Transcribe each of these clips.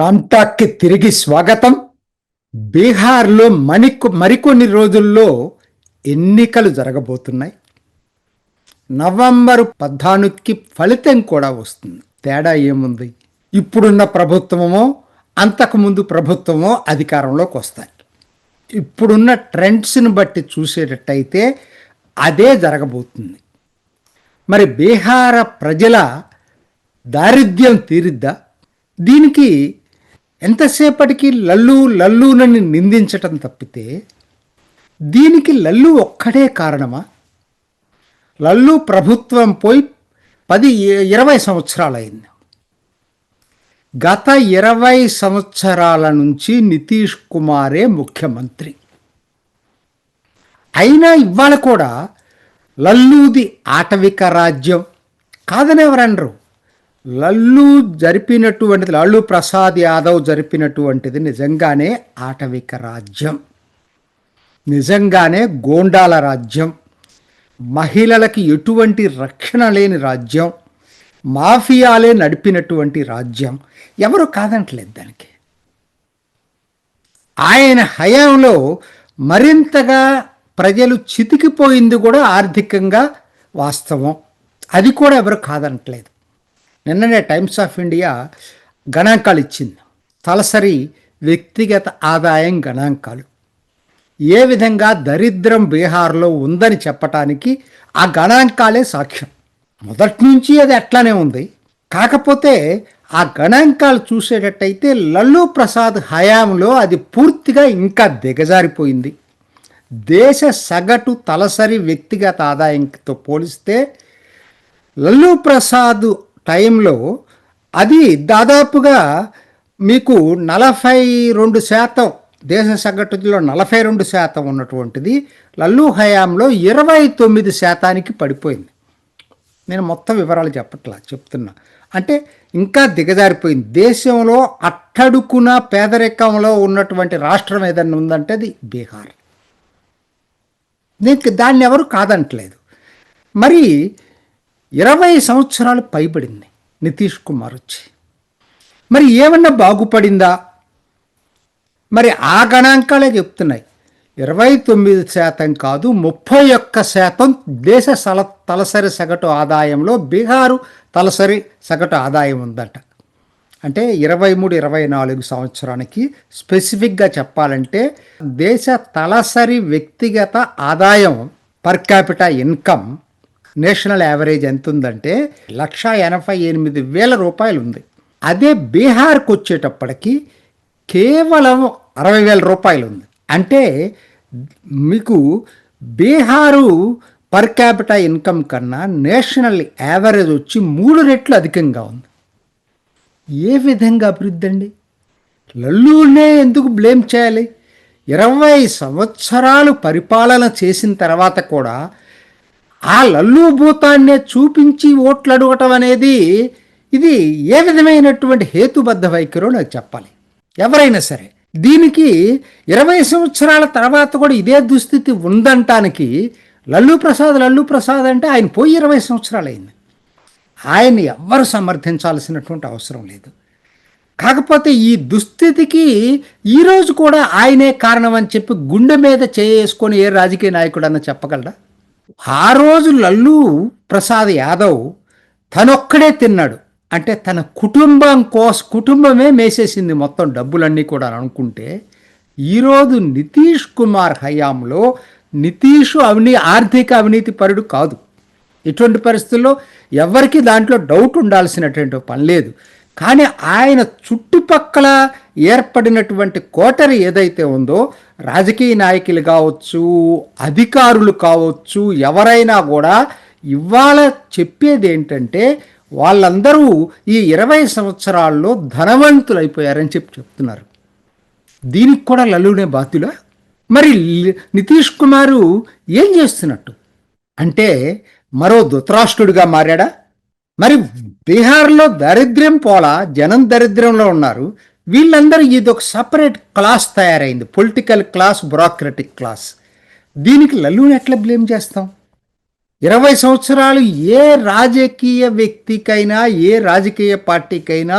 రామ్టాక్కి తిరిగి స్వాగతం. బీహార్లో మణికు మరికొన్ని రోజుల్లో ఎన్నికలు జరగబోతున్నాయి. నవంబరు పద్నాలుగుకి ఫలితం కూడా వస్తుంది. తేడా ఏముంది? ఇప్పుడున్న ప్రభుత్వమో అంతకుముందు ప్రభుత్వమో అధికారంలోకి వస్తాయి. ఇప్పుడున్న ట్రెండ్స్ని బట్టి చూసేటట్టయితే అదే జరగబోతుంది. మరి బీహార ప్రజల దారిద్ర్యం తీరిద్దా? దీనికి ఎంతసేపటికి లల్లు లల్లునని నిందించటం తప్పితే దీనికి లల్లు ఒక్కడే కారణమా? లల్లు ప్రభుత్వం పోయి పది ఇరవై సంవత్సరాలైంది. గత ఇరవై సంవత్సరాల నుంచి నితీష్ కుమారే ముఖ్యమంత్రి. అయినా ఇవాళ కూడా లల్లూది ఆటవిక రాజ్యం కాదని ఎవరనరు లల్లు జరిపినటువంటిది లల్లు ప్రసాద్ యాదవ్ జరిపినటువంటిది నిజంగానే ఆటవిక రాజ్యం. నిజంగానే గోండాల రాజ్యం. మహిళలకి ఎటువంటి రక్షణ లేని రాజ్యం. మాఫియాలే నడిపినటువంటి రాజ్యం. ఎవరు కాదంటలేదు దానికి. ఆయన హయాంలో మరింతగా ప్రజలు చితికిపోయింది కూడా ఆర్థికంగా వాస్తవం. అది కూడా ఎవరు కాదనట్లేదు నిన్ననే టైమ్స్ ఆఫ్ ఇండియా గణాంకాలు ఇచ్చింది. తలసరి వ్యక్తిగత ఆదాయం గణాంకాలు. ఏ విధంగా దరిద్రం బీహార్లో ఉందని చెప్పటానికి ఆ గణాంకాలే సాక్ష్యం. మొదటి నుంచి అది అట్లానే ఉంది. కాకపోతే ఆ గణాంకాలు చూసేటట్టయితే లల్లు ప్రసాద్ హయాంలో అది పూర్తిగా ఇంకా దిగజారిపోయింది. దేశ సగటు తలసరి వ్యక్తిగత ఆదాయంతో పోలిస్తే లల్లు ప్రసాద్ టైంలో అది దాదాపుగా మీకు నలభై రెండు శాతం దేశ సగటులో నలభై రెండు శాతం ఉన్నటువంటిది లల్లు హయాంలో ఇరవై తొమ్మిది శాతానికి పడిపోయింది. నేను మొత్తం వివరాలు చెప్పట్లా చెప్తున్నా. అంటే ఇంకా దిగజారిపోయింది. దేశంలో అట్టడుకున పేదరికంలో ఉన్నటువంటి రాష్ట్రం ఏదన్నా ఉందంటే అది బీహార్. దీనికి దాన్ని ఎవరు కాదంటలేదు. మరి ఇరవై సంవత్సరాలు పైబడింది. నితీష్ కుమార్ వచ్చి. మరి ఏమన్నా బాగుపడిందా? మరి ఆ గణాంకాలే చెప్తున్నాయి. ఇరవై తొమ్మిది శాతం కాదు ముప్పై ఒక్క శాతం దేశ సల తలసరి సగటు ఆదాయంలో బీహారు తలసరి సగటు ఆదాయం ఉందట. అంటే ఇరవై మూడు ఇరవై నాలుగు సంవత్సరానికి స్పెసిఫిక్గా చెప్పాలంటే దేశ తలసరి వ్యక్తిగత ఆదాయం per capital income national average ఎంత ఉందంటే లక్ష ఎనభై ఎనిమిది వేల రూపాయలు ఉంది అదే బీహార్కి వచ్చేటప్పటికి కేవలం అరవై వేల రూపాయలు ఉంది అంటే మీకు బీహారు పర్ క్యాపిటల్ ఇన్కమ్ కన్నా నేషనల్ యావరేజ్ వచ్చి మూడు రెట్లు అధికంగా ఉంది. ఏ విధంగా అభివృద్ధి అండి? లల్లూనే ఎందుకు బ్లేమ్ చేయాలి? ఇరవై సంవత్సరాలు పరిపాలన చేసిన తర్వాత కూడా ఆ లల్లూభూతాన్నే చూపించి ఓట్లు అడగటం అనేది ఇది ఏ విధమైనటువంటి హేతుబద్ధ వైఖరో నాకు చెప్పాలి. ఎవరైనా సరే దీనికి ఇరవై సంవత్సరాల తర్వాత కూడా ఇదే దుస్థితి ఉందంటానికి లల్లు ప్రసాద్ లల్లు ప్రసాద్ అంటే ఆయన పోయి ఇరవై సంవత్సరాలు అయింది ఆయన్ని ఎవ్వరు సమర్థించాల్సినటువంటి అవసరం లేదు. కాకపోతే ఈ దుస్థితికి ఈరోజు కూడా ఆయనే కారణం అని చెప్పి గుండె మీద చేసుకొని ఏ రాజకీయ నాయకుడన్నా చెప్పగలరా ఆ రోజు లల్లు ప్రసాద్ యాదవ్ తనొక్కడే తిన్నాడు. అంటే తన కుటుంబం కోస కుటుంబమే మేసేసింది మొత్తం డబ్బులన్నీ కూడా అనుకుంటే ఈరోజు నితీష్ కుమార్ హయాంలో నితీష్ అవినీ ఆర్థిక అవినీతి పరుడు కాదు. ఇటువంటి పరిస్థితుల్లో ఎవరికి దాంట్లో డౌట్ ఉండాల్సినటువంటి పని లేదు. కానీ ఆయన చుట్టుపక్కల ఏర్పడినటువంటి కోటరి ఏదైతే ఉందో రాజకీయ నాయకులు కావచ్చు అధికారులు కావచ్చు ఎవరైనా కూడా ఇవాళ చెప్పేది ఏంటంటే వాళ్ళందరూ ఈ ఇరవై సంవత్సరాల్లో ధనవంతులు అయిపోయారని చెప్పి చెప్తున్నారు. దీనికి కూడా లలునే బాధ్యులా? మరి నితీష్ కుమారు ఏం చేస్తున్నట్టు? అంటే మరో ధృతరాష్ట్రుడిగా మారాడా? మరి బీహార్లో దరిద్రం పోలా జనం దరిద్రంలో ఉన్నారు. వీళ్ళందరూ ఇది ఒక సపరేట్ క్లాస్ తయారైంది. పొలిటికల్ క్లాస్ బ్యూరోక్రటిక్ క్లాస్ దీనికి లల్లుని ఎట్లా బ్లేమ్ చేస్తాం? ఇరవై సంవత్సరాలు ఏ రాజకీయ వ్యక్తికైనా ఏ రాజకీయ పార్టీకైనా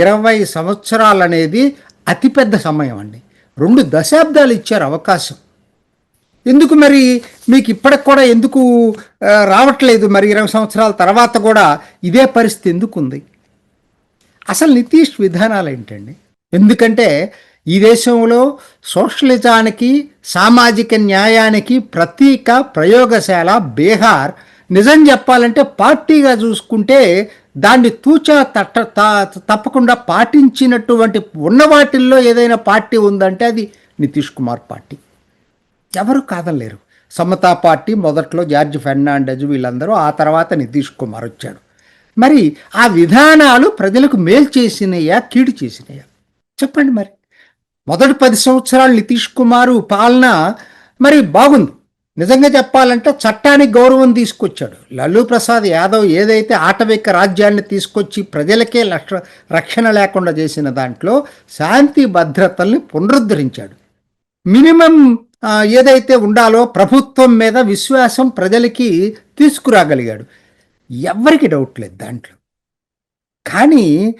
ఇరవై సంవత్సరాలు అనేది అతిపెద్ద సమయం అండి. రెండు దశాబ్దాలు ఇచ్చారు అవకాశం. ఎందుకు మరి మీకు ఇప్పటికి కూడా ఎందుకు రావట్లేదు మరి ఇరవై సంవత్సరాల తర్వాత కూడా ఇదే పరిస్థితి ఎందుకు ఉంది అసలు నితీష్ విధానాలు ఏంటండి? ఎందుకంటే ఈ దేశంలో సోషలిజానికి సామాజిక న్యాయానికి ప్రతీక ప్రయోగశాల బీహార్. నిజం చెప్పాలంటే పార్టీగా చూసుకుంటే దాన్ని తూచా తట్ట త- తప్పకుండా పాటించినటువంటి ఉన్న వాటిల్లో ఏదైనా పార్టీ ఉందంటే అది నితీష్ కుమార్ పార్టీ. ఎవరు కాదలేరు సమతా పార్టీ మొదట్లో జార్జ్ ఫెర్నాండెజ్ వీళ్ళందరూ ఆ తర్వాత నితీష్ కుమార్ వచ్చాడు. మరి ఆ విధానాలు ప్రజలకు మేలు చేసినయా కీడు చేసినయా? చెప్పండి మరి. మొదటి పది సంవత్సరాలు నితీష్ కుమారు పాలన మరి బాగుంది. నిజంగా చెప్పాలంటే చట్టానికి గౌరవం తీసుకొచ్చాడు. లల్లూ ప్రసాద్ యాదవ్ ఏదైతే ఆటవిక రాజ్యాన్ని తీసుకొచ్చి ప్రజలకే లక్ష రక్షణ లేకుండా చేసిన దాంట్లో శాంతి భద్రతల్ని పునరుద్ధరించాడు. మినిమం ఏదైతే ఉండాలో ప్రభుత్వం మీద విశ్వాసం ప్రజలకి తీసుకురాగలిగాడు. ఎవరికి డౌట్ లేదు దాంట్లో. కానీ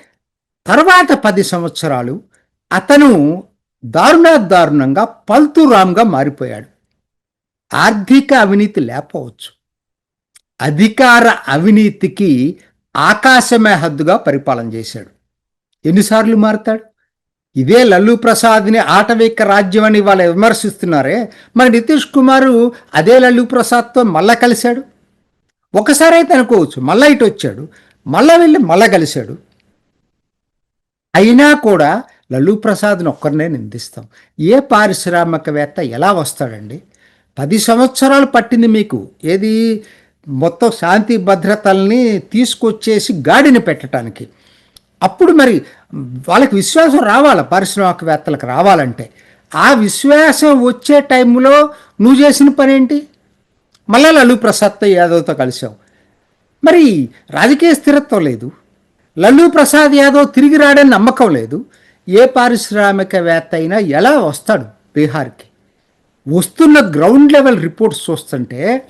తర్వాత పది సంవత్సరాలు అతను దారుణాదారుణంగా పల్తురామ్గా మారిపోయాడు. ఆర్థిక అవినీతి లేకపోవచ్చు. అధికార అవినీతికి ఆకాశమే హద్దుగా పరిపాలన చేశాడు. ఎన్నిసార్లు మారుతాడు? ఇదే లల్లు ప్రసాద్ని ఆటవిక రాజ్యం అని వాళ్ళు విమర్శిస్తున్నారే. మరి నితీష్ కుమారు అదే లల్లు ప్రసాద్తో మళ్ళా కలిశాడు? ఒకసారి అయితే అనుకోవచ్చు మళ్ళా ఇటు వచ్చాడు మళ్ళా వెళ్ళి మళ్ళా కలిశాడు. అయినా కూడా లల్లూ ప్రసాద్ని ఒక్కరినే నిందిస్తాం. ఏ పారిశ్రామికవేత్త ఎలా వస్తాడండి? పది సంవత్సరాలు పట్టింది మీకు. ఏది? మొత్తం శాంతి భద్రతల్ని తీసుకొచ్చేసి గాడిని పెట్టడానికి అప్పుడు మరి వాళ్ళకి విశ్వాసం రావాలి? పారిశ్రామికవేత్తలకు రావాలంటే. ఆ విశ్వాసం వచ్చే టైంలో నువ్వు చేసిన పని ఏంటి మళ్ళా లల్లూ ప్రసాద్తో యాదవ్తో కలిసావు మరి రాజకీయ స్థిరత్వం లేదు. లల్లూ ప్రసాద్ యాదవ్ తిరిగి రాడని నమ్మకం లేదు. ఏ పారిశ్రామికవేత్త అయినా ఎలా వస్తాడు బీహార్కి? వస్తున్న గ్రౌండ్ లెవెల్ రిపోర్ట్స్ చూస్తుంటే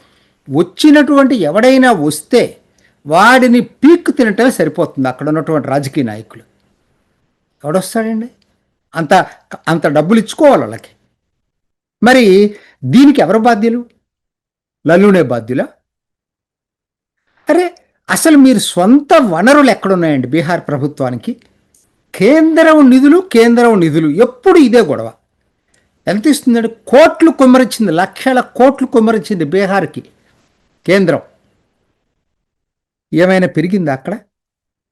వచ్చినటువంటి ఎవడైనా వస్తే వాడిని పీక్ తినటమే సరిపోతుంది అక్కడ ఉన్నటువంటి రాజకీయ నాయకులు. ఎవడొస్తాడండి? అంత అంత డబ్బులు ఇచ్చుకోవాలి వాళ్ళకి. మరి దీనికి ఎవరు బాధ్యులు? లల్లునే బాధ్యులా? అసలు మీరు సొంత వనరులు ఎక్కడున్నాయండి బీహార్ ప్రభుత్వానికి? కేంద్రం నిధులు కేంద్రం నిధులు. ఎప్పుడు ఇదే గొడవ. ఎంత ఇస్తుందండి? కోట్లు కుమ్మరించింది లక్షల కోట్లు కుమ్మరించింది బీహార్కి కేంద్రం. ఏమైనా పెరిగిందా అక్కడ?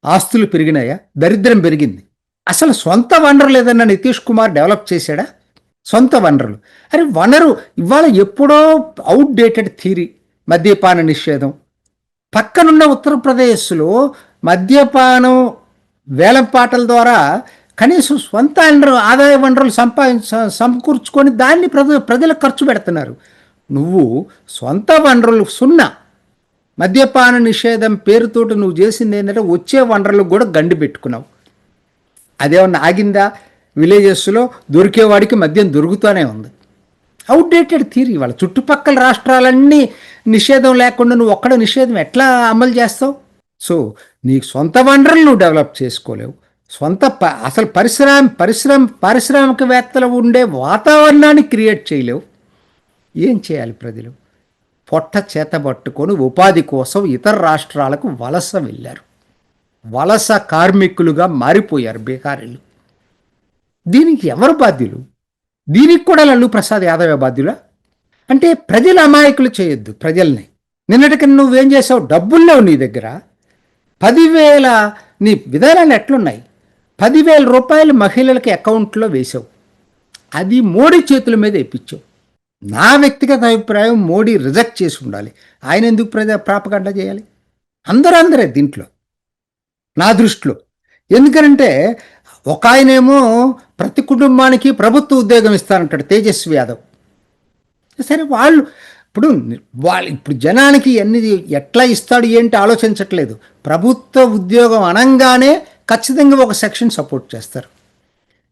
ఆస్తులు పెరిగినాయా? దరిద్రం పెరిగింది. అసలు సొంత వనరులు ఏదన్నా నితీష్ కుమార్ డెవలప్ చేశాడా? సొంత వనరులు. అరే వనరు ఇవాళ ఎప్పుడో అవుట్డేటెడ్ థీరీ మద్యపాన నిషేధం. పక్కనున్న ఉత్తరప్రదేశ్లో మద్యపానం వేలంపాటల ద్వారా కనీసం స్వంత ఆదాయ వనరులు సంపాదించ సమకూర్చుకొని దాన్ని ప్రజ ప్రజలకు ఖర్చు పెడుతున్నారు. నువ్వు సొంత వనరులు సున్నా. మద్యపాన నిషేధం పేరుతోటి నువ్వు చేసింది ఏంటంటే వచ్చే వనరులకు కూడా గండి పెట్టుకున్నావు. అదేమన్నా ఆగిందా? విలేజెస్లో దొరికేవాడికి మద్యం దొరుకుతూనే ఉంది. అవుట్డేటెడ్ థియరీ వాళ్ళ చుట్టుపక్కల రాష్ట్రాలన్నీ నిషేధం లేకుండా నువ్వు ఒక్కడ నిషేధం ఎట్లా అమలు చేస్తావు? సో నీకు సొంత వనరులు నువ్వు డెవలప్ చేసుకోలేవు. సొంత ప అసలు పరిశ్రమ పరిశ్రమ పారిశ్రామికవేత్తలు ఉండే వాతావరణాన్ని క్రియేట్ చేయలేవు. ఏం చేయాలి ప్రజలు? పొట్ట చేతబట్టుకొని ఉపాధి కోసం ఇతర రాష్ట్రాలకు వలస వెళ్ళారు. వలస కార్మికులుగా మారిపోయారు బీహారీలు. దీనికి ఎవరు బాధ్యులు? దీనికి కూడా లల్లు ప్రసాద్ యాదవ బాధ్యుల? అంటే ప్రజల అమాయకులు చేయొద్దు ప్రజల్ని. నిన్నటికి నువ్వేం చేసావు? డబ్బులు లేవు నీ దగ్గర. పదివేల నీ విధానాలు ఎట్లున్నాయి? పదివేల రూపాయలు మహిళలకి అకౌంట్లో వేసావు. అది మోడీ చేతుల మీద ఇప్పించావు నా వ్యక్తిగత అభిప్రాయం మోడీ రిజెక్ట్ చేసి ఉండాలి. ఆయన ఎందుకు ప్రజా ప్రాపగండ చేయాలి? అందరూ అందరే దీంట్లో. నా దృష్టిలో. ఎందుకంటే ఒక ఆయనేమో ప్రతి కుటుంబానికి ప్రభుత్వ ఉద్యోగం ఇస్తానంటాడు తేజస్వి యాదవ్. సరే వాళ్ళు ఇప్పుడు వాళ్ళు ఇప్పుడు జనానికి ఎన్ని ఎట్లా ఇస్తాడు ఏంటి ఆలోచించట్లేదు. ప్రభుత్వ ఉద్యోగం అనంగానే ఖచ్చితంగా ఒక సెక్షన్ సపోర్ట్ చేస్తారు.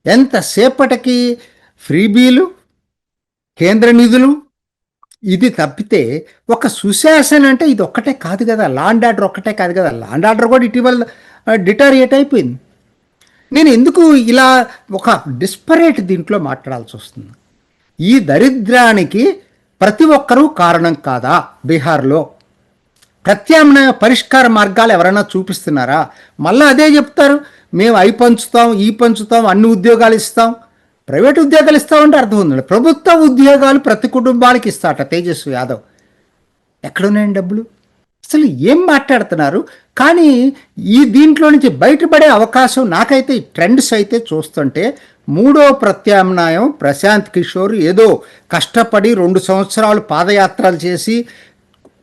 ఎంతసేపటికి ఫ్రీబీలు కేంద్ర నిధులు ఇది తప్పితే ఒక సుశాసన్ అంటే ఇది ఒక్కటే కాదు కదా. లాండ్ ఆర్డర్ ఒక్కటే కాదు కదా. లాండ్ ఆర్డర్ కూడా ఇటీవల డిటారియేట్ అయిపోయింది. నేను ఎందుకు ఇలా ఒక డిస్పరేట్ దీంట్లో మాట్లాడాల్సి వస్తుంది? ఈ దరిద్రానికి ప్రతి ఒక్కరూ కారణం కాదా బీహార్లో? ప్రత్యామ్నాయ పరిష్కార మార్గాలు ఎవరైనా చూపిస్తున్నారా? మళ్ళీ అదే చెప్తారు మేము అవి పంచుతాం ఈ పంచుతాం అన్ని ఉద్యోగాలు ఇస్తాం. ప్రైవేట్ ఉద్యోగాలు ఇస్తామంటే అర్థం ఉందండి. ప్రభుత్వ ఉద్యోగాలు ప్రతి కుటుంబానికి ఇస్తాట తేజస్వి యాదవ్. ఎక్కడున్నాయండి డబ్బులు? అసలు ఏం మాట్లాడుతున్నారు? కానీ ఈ దీంట్లో నుంచి బయటపడే అవకాశం నాకైతే ఈ ట్రెండ్స్ అయితే చూస్తుంటే మూడో ప్రత్యామ్నాయం ప్రశాంత్ కిషోర్ ఏదో కష్టపడి రెండు సంవత్సరాలు పాదయాత్రలు చేసి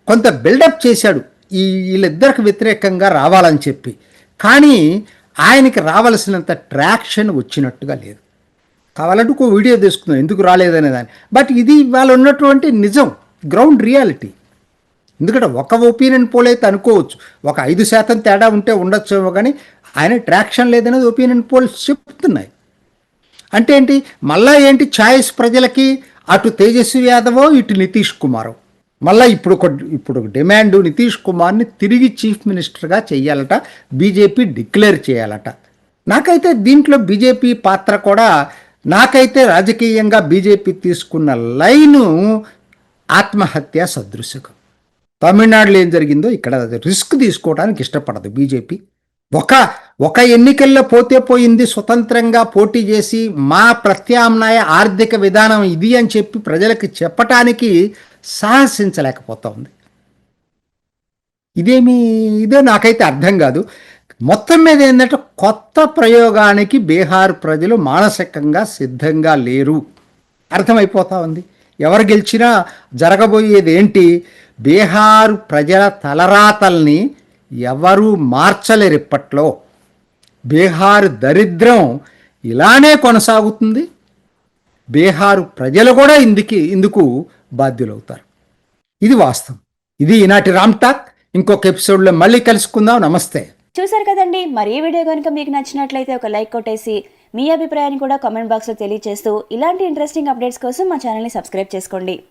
కొంత బిల్డప్ చేశాడు. ఈ వీళ్ళిద్దరికి వ్యతిరేకంగా రావాలని చెప్పి. కానీ ఆయనకి రావలసినంత ట్రాక్షన్ వచ్చినట్టుగా లేదు. కావాలంటే ఒక వీడియో తీసుకుందాం. ఎందుకు రాలేదనే దాన్ని బట్ ఇది వాళ్ళు ఉన్నటువంటి నిజం. Ground reality. ఎందుకంటే ఒక ఒపీనియన్ పోల్ అయితే అనుకోవచ్చు. ఒక ఐదు శాతం తేడా ఉంటే ఉండొచ్చేమో కానీ ఆయన ట్రాక్షన్ లేదనేది ఒపీనియన్ పోల్స్ చెప్తున్నాయి. అంటే ఏంటి? మళ్ళా ఏంటి ఛాయిస్ ప్రజలకి? అటు తేజస్వి యాదవో ఇటు నితీష్ కుమారో. మళ్ళీ ఇప్పుడు ఒక ఇప్పుడు డిమాండ్ నితీష్ కుమార్ని తిరిగి చీఫ్ మినిస్టర్గా చేయాలట బీజేపీ డిక్లేర్ చేయాలట. నాకైతే దీంట్లో బీజేపీ పాత్ర కూడా నాకైతే రాజకీయంగా బీజేపీ తీసుకున్న లైను ఆత్మహత్య సదృశకం. తమిళనాడులో ఏం జరిగిందో ఇక్కడ రిస్క్ తీసుకోవడానికి ఇష్టపడదు బీజేపీ. ఒక ఒక ఎన్నికల్లో పోతే పోయింది స్వతంత్రంగా పోటీ చేసి మా ప్రత్యామ్నాయ ఆర్థిక విధానం ఇది అని చెప్పి ప్రజలకు చెప్పటానికి సాహసించలేకపోతా ఉంది. ఇదేమి ఇదే నాకైతే అర్థం కాదు. మొత్తం మీద ఏంటంటే కొత్త ప్రయోగానికి బీహార్ ప్రజలు మానసికంగా సిద్ధంగా లేరు. అర్థమైపోతా ఉంది. ఎవరు గెలిచినా జరగబోయేది ఏంటి? బీహారు ప్రజల తలరాతల్ని ఎవరు మార్చలేరు ఇప్పట్లో. బీహార్ దరిద్రం ఇలానే కొనసాగుతుంది. బీహారు ప్రజలు కూడా ఇందుకి ఇందుకు బాధ్యులవుతారు. ఇది వాస్తవం. ఇది ఈనాటి రామ్ టాక్. ఇంకొక ఎపిసోడ్లో మళ్ళీ కలుసుకుందాం. నమస్తే. చూసారు కదండి. మరి ఈ వీడియో కనుక మీకు నచ్చినట్లయితే ఒక లైక్ కొట్టేసి మీ అభిప్రాయాన్ని కూడా కామెంట్ బాక్స్లో తెలియజేస్తూ ఇలాంటి ఇంట్రెస్టింగ్ అప్డేట్స్ కోసం మా ఛానల్ని సబ్స్క్రైబ్ చేసుకోండి.